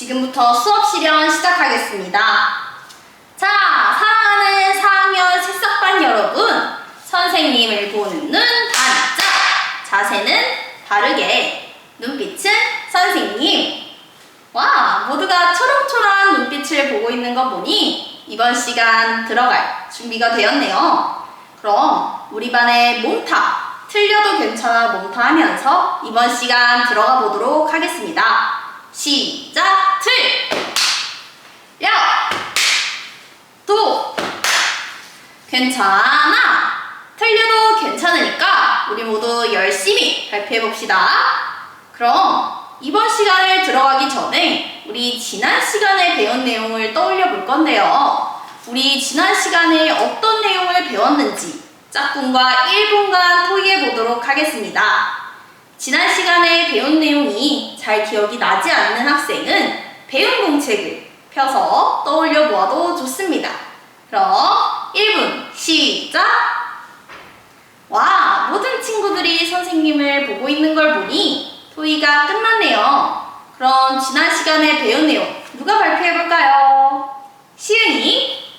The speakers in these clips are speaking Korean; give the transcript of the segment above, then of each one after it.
지금부터 수업 실현 시작하겠습니다. 자, 사랑하는 4학년 새싹반 여러분, 선생님을 보는 눈 반짝, 자세는 바르게, 눈빛은 선생님. 와, 모두가 초롱초롱한 눈빛을 보고 있는 거 보니 이번 시간 들어갈 준비가 되었네요. 그럼 우리 반의 몽타, 틀려도 괜찮아 몽타 하면서 이번 시간 들어가 보도록 하겠습니다. 시작, 틀! 야! 도! 괜찮아! 틀려도 괜찮으니까 우리 모두 열심히 발표해 봅시다. 그럼 이번 시간을 들어가기 전에 우리 지난 시간에 배운 내용을 떠올려 볼 건데요. 우리 지난 시간에 어떤 내용을 배웠는지 짝꿍과 1분간 토의해 보도록 하겠습니다. 지난 시간에 배운 내용이 잘 기억이 나지 않는 학생은 배운 공책을 펴서 떠올려 보아도 좋습니다. 그럼 1분 시작! 와, 모든 친구들이 선생님을 보고 있는 걸 보니 토의가 끝났네요. 그럼 지난 시간에 배운 내용 누가 발표해 볼까요? 시은이?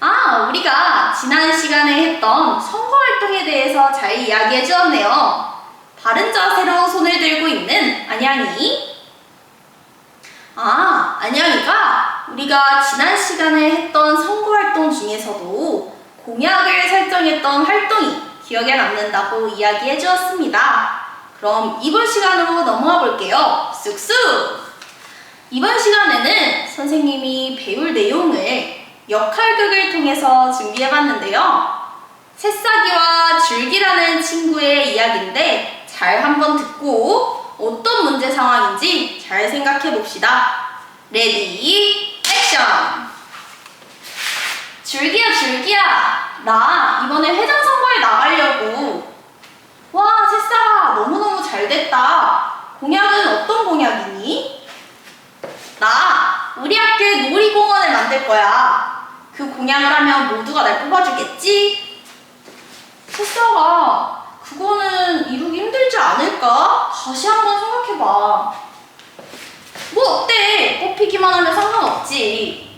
아, 우리가 지난 시간에 했던 선거 활동에 대해서 잘 이야기해 주었네요. 바른 자세로 손을 들고 있는 안양이. 아, 안양이가 우리가 지난 시간에 했던 선거 활동 중에서도 공약을 설정했던 활동이 기억에 남는다고 이야기해 주었습니다. 그럼 이번 시간으로 넘어가 볼게요. 쑥쑥! 이번 시간에는 선생님이 배울 내용을 역할극을 통해서 준비해 봤는데요. 새싹이와 줄기라는 친구의 이야기인데 잘 한번 듣고 어떤 문제 상황인지 잘 생각해 봅시다. 레디, 액션! 줄기야, 줄기야! 나 이번에 회장 선거에 나가려고. 와, 새싹아, 너무너무 잘 됐다. 공약은 어떤 공약이니? 나 우리 학교에 놀이공원을 만들 거야. 그 공약을 하면 모두가 날 뽑아주겠지? 새싹아, 그거는 이루기 힘들지 않을까? 다시 한번 생각해봐. 뭐 어때? 뽑히기만 하면 상관없지.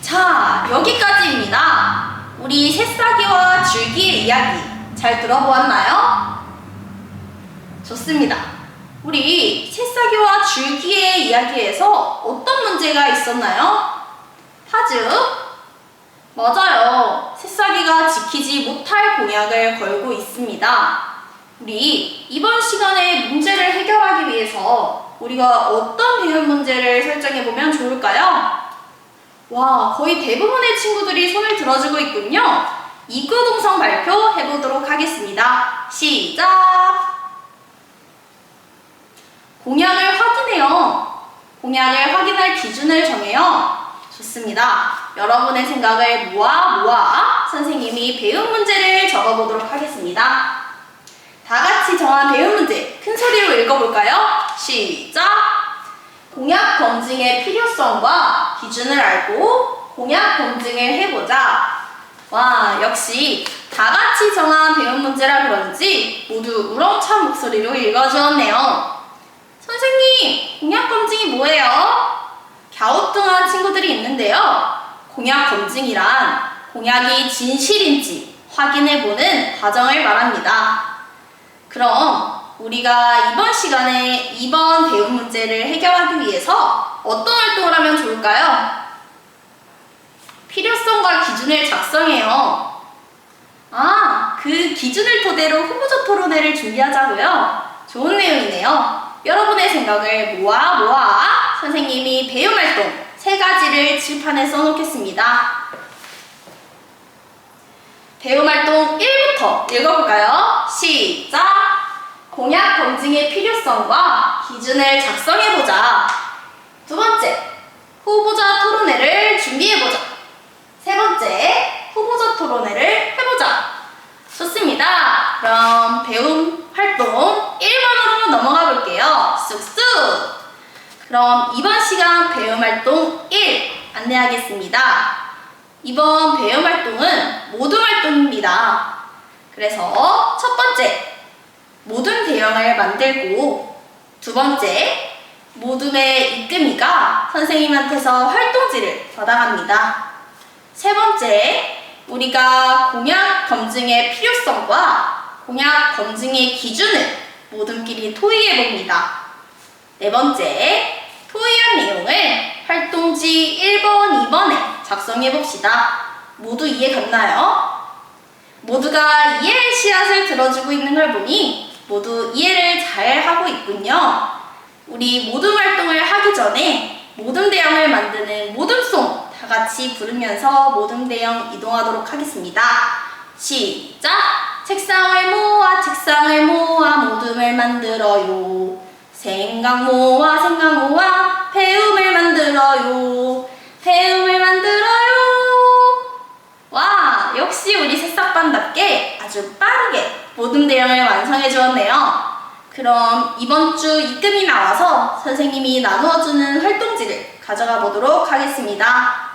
자, 여기까지입니다. 우리 새싹이와 줄기의 이야기 잘 들어보았나요? 좋습니다. 우리 새싹이와 줄기의 이야기에서 어떤 문제가 있었나요? 파즈? 맞아요. 새싹이가 지키지 못할 공약을 걸고 있습니다. 우리 이번 시간에 문제를 해결하기 위해서 우리가 어떤 배운 문제를 설정해 보면 좋을까요? 와, 거의 대부분의 친구들이 손을 들어주고 있군요. 이구동성 발표 해보도록 하겠습니다. 시작! 공약을 확인해요. 공약을 확인할 기준을 정해요. 좋습니다. 여러분의 생각을 모아 모아 선생님이 배운 문제를 적어보도록 하겠습니다. 다 같이 정한 배운 문제 큰 소리로 읽어볼까요? 시작! 공약 검증의 필요성과 기준을 알고 공약 검증을 해보자. 와, 역시 다 같이 정한 배운 문제라 그런지 모두 우렁찬 목소리로 읽어주었네요. 선생님, 공약 검증이 뭐예요? 갸우뚱한 친구들이 있는데요. 공약 검증이란 공약이 진실인지 확인해보는 과정을 말합니다. 그럼 우리가 이번 시간에 이번 배운 문제를 해결하기 위해서 어떤 활동을 하면 좋을까요? 필요성과 기준을 작성해요. 아, 그 기준을 토대로 후보자 토론회를 준비하자고요? 좋은 내용이네요. 여러분의 생각을 모아 모아 선생님이 배움 활동 세 가지를 칠판에 써놓겠습니다. 배움 활동 1부터 읽어볼까요? 시작! 공약 검증의 필요성과 기준을 작성해보자. 두 번째, 후보자 토론회를 준비해보자. 세 번째, 후보자 토론회를 해보자. 좋습니다. 그럼 배움 활동 1번으로 넘어가 볼게요. 쑥쑥! 그럼 이번 시간 배움 활동 1 안내하겠습니다. 이번 배움 활동은 모둠 활동입니다. 그래서 첫 번째, 모둠 대형을 만들고 두 번째, 모둠의 이금이가 선생님한테서 활동지를 받아갑니다. 세 번째, 우리가 공약 검증의 필요성과 공약 검증의 기준을 모둠끼리 토의해 봅니다. 네 번째, 토의한 내용을 활동지 1번, 2번에 작성해 봅시다. 모두 이해 갔나요? 모두가 이해의 씨앗을 들어주고 있는 걸 보니 모두 이해를 잘 하고 있군요. 우리 모둠 활동을 하기 전에 모둠 대형을 만드는 모둠송 다 같이 부르면서 모둠 대형 이동하도록 하겠습니다. 시작! 책상을 모아 책상을 모아 모둠을 만들어요. 생각 모아 생각 모아 배움을 만들어요. 배움을 만들어요. 와, 역시 우리 새싹반답게 아주 빠르게 모둠 대형을 완성해 주었네요. 그럼 이번 주 입금이 나와서 선생님이 나누어주는 활동지를 가져가 보도록 하겠습니다.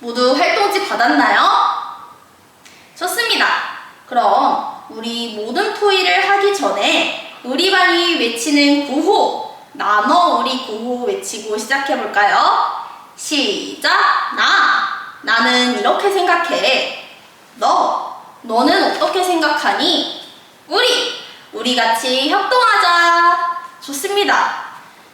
모두 활동지 받았나요? 좋습니다. 그럼 우리 모든 토의를 하기 전에 우리 반이 외치는 구호, 나눠 우리 구호 외치고 시작해 볼까요? 시작! 나! 나는 이렇게 생각해. 너! 너는 어떻게 생각하니? 우리! 우리 같이 협동하자! 좋습니다.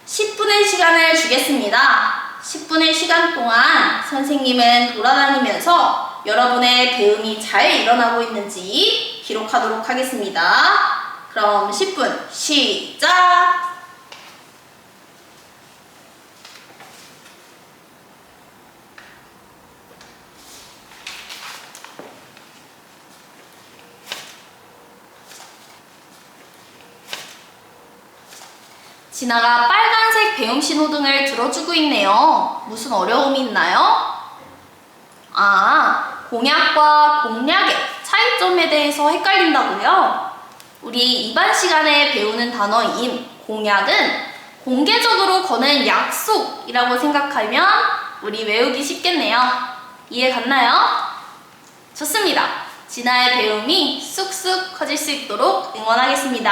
10분의 시간을 주겠습니다. 10분의 시간 동안 선생님은 돌아다니면서 여러분의 배움이 잘 일어나고 있는지 기록하도록 하겠습니다. 그럼 10분 시작! 진아가 빨간색 배움 신호등을 들어주고 있네요. 무슨 어려움이 있나요? 아, 공약과 공략의 차이점에 대해서 헷갈린다고요? 우리 이반 시간에 배우는 단어인 공약은 공개적으로 거는 약속이라고 생각하면 우리 외우기 쉽겠네요. 이해 갔나요? 좋습니다. 진아의 배움이 쑥쑥 커질 수 있도록 응원하겠습니다.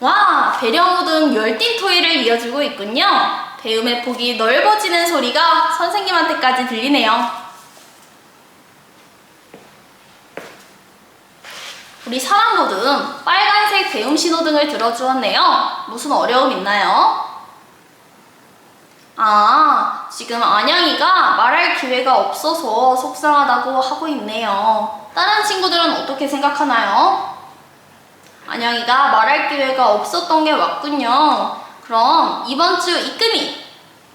와, 배려 모든 열띤 토의를 이어주고 있군요. 배움의 폭이 넓어지는 소리가 선생님한테까지 들리네요. 우리 사람 모든 빨간색 배움 신호등을 들어주었네요. 무슨 어려움 있나요? 아, 지금 안양이가 말할 기회가 없어서 속상하다고 하고 있네요. 다른 친구들은 어떻게 생각하나요? 안양이가 말할 기회가 없었던 게 맞군요. 그럼 이번 주 이금희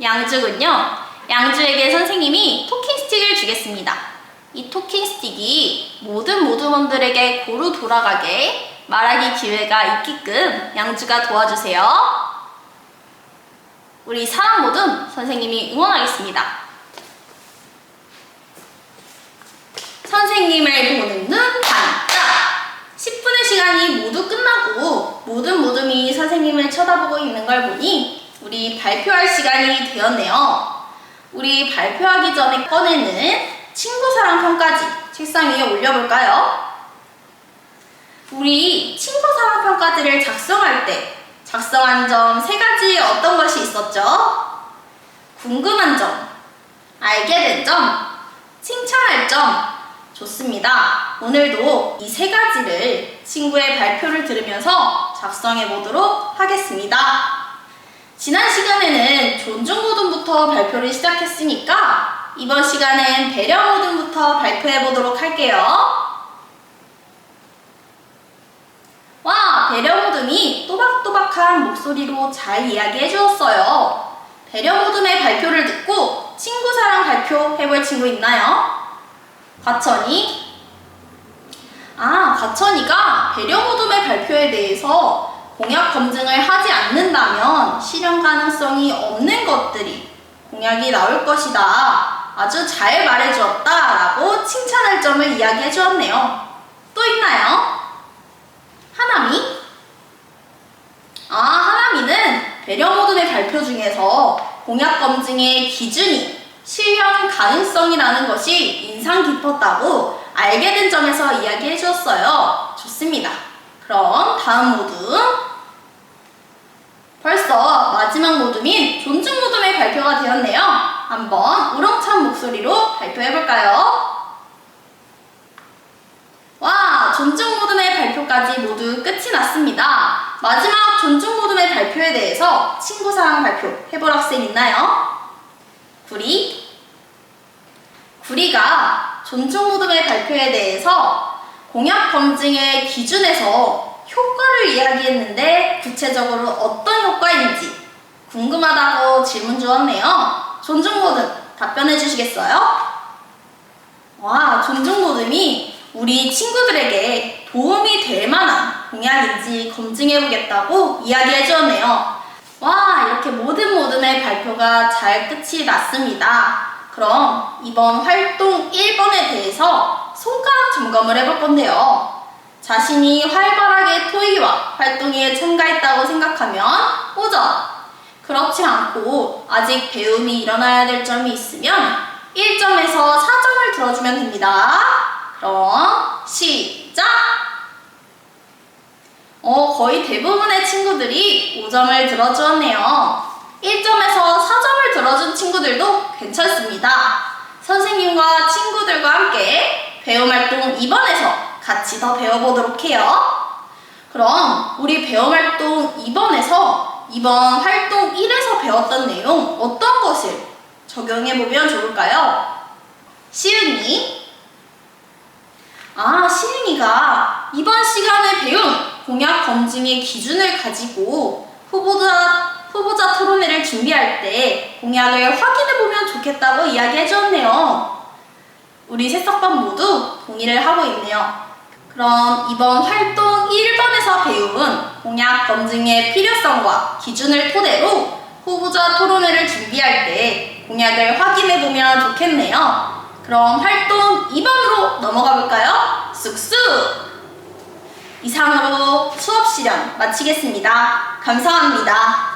양주군요. 양주에게 선생님이 토킹 스틱을 주겠습니다. 이 토킹 스틱이 모든 모두먼들에게 고루 돌아가게 말하기 기회가 있게끔 양주가 도와주세요. 우리 사람 모든 선생님이 응원하겠습니다. 선생님을 보는 눈 반짝! 10분의 시간이 모두 끝나고 모든 모둠이 선생님을 쳐다보고 있는 걸 보니 우리 발표할 시간이 되었네요. 우리 발표하기 전에 꺼내는 친구 사랑 평가지 책상 위에 올려볼까요? 우리 친구 사랑 평가지를 작성할 때 작성한 점 세 가지 어떤 것이 있었죠? 궁금한 점, 알게 된 점, 칭찬할 점, 좋습니다. 오늘도 이 세 가지를 친구의 발표를 들으면서 작성해 보도록 하겠습니다. 지난 시간에는 존중 모둠부터 발표를 시작했으니까 이번 시간엔 배려 모둠부터 발표해 보도록 할게요. 와, 배려 모둠이 또박또박한 목소리로 잘 이야기해 주었어요. 배려 모둠의 발표를 듣고 친구 사랑 발표 해볼 친구 있나요? 과천이 아, 과천이가 배려 모둠의 발표에 대해서 공약 검증을 하지 않는다면 실현 가능성이 없는 것들이 공약이 나올 것이다. 아주 잘 말해주었다. 라고 칭찬할 점을 이야기해 주었네요. 또 있나요? 하나미? 아, 하나미는 배려 모둠의 발표 중에서 공약 검증의 기준이 실현 가능성이라는 것이 인상 깊었다고 알게 된 점에서 이야기해 주었어요. 좋습니다. 그럼 다음 모둠. 벌써 마지막 모둠인 존중 모둠의 발표가 되었네요. 한번 목소리로 발표해 볼까요? 와, 존중 모둠의 발표까지 모두 끝이 났습니다. 마지막 존중 모둠의 발표에 대해서 친구사랑 발표 해볼 학생 있나요? 구리? 구리가 존중 모둠의 발표에 대해서 공약 검증의 기준에서 효과를 이야기했는데 구체적으로 어떤 효과인지 궁금하다고 질문 주었네요. 존중 모둠 답변해 주시겠어요? 와, 존중 모둠이 우리 친구들에게 도움이 될 만한 공약인지 검증해 보겠다고 이야기해 주었네요. 와, 이렇게 모든 모둠의 발표가 잘 끝이 났습니다. 그럼 이번 활동 1번에 대해서 손가락 점검을 해볼 건데요. 자신이 활발하게 토의와 활동에 참가했다고 생각하면 5점. 그렇지 않고 아직 배움이 일어나야 될 점이 있으면 1점에서 4점을 들어주면 됩니다. 그럼 시작! 어, 거의 대부분의 친구들이 5점을 들어주었네요. 1점에서 4점을 들어준 친구들도 괜찮습니다. 선생님과 친구들과 함께 배움 활동 2번에서 같이 더 배워보도록 해요. 그럼 우리 배움 활동 2번에서 이번 활동 1에서 배웠던 내용 어떤 것을 적용해보면 좋을까요? 시은이 아, 시은이가 이번 시간에 배운 공약 검증의 기준을 가지고 후보자, 후보자 토론회를 준비할 때 공약을 확인해보면 좋겠다고 이야기해 주었네요. 우리 새싹반 모두 동의를 하고 있네요. 그럼 이번 활동 1번에서 배운 공약 검증의 필요성과 기준을 토대로 후보자 토론회를 준비할 때 공약을 확인해 보면 좋겠네요. 그럼 활동 2번으로 넘어가 볼까요? 쑥쑥! 이상으로 수업 실현 마치겠습니다. 감사합니다.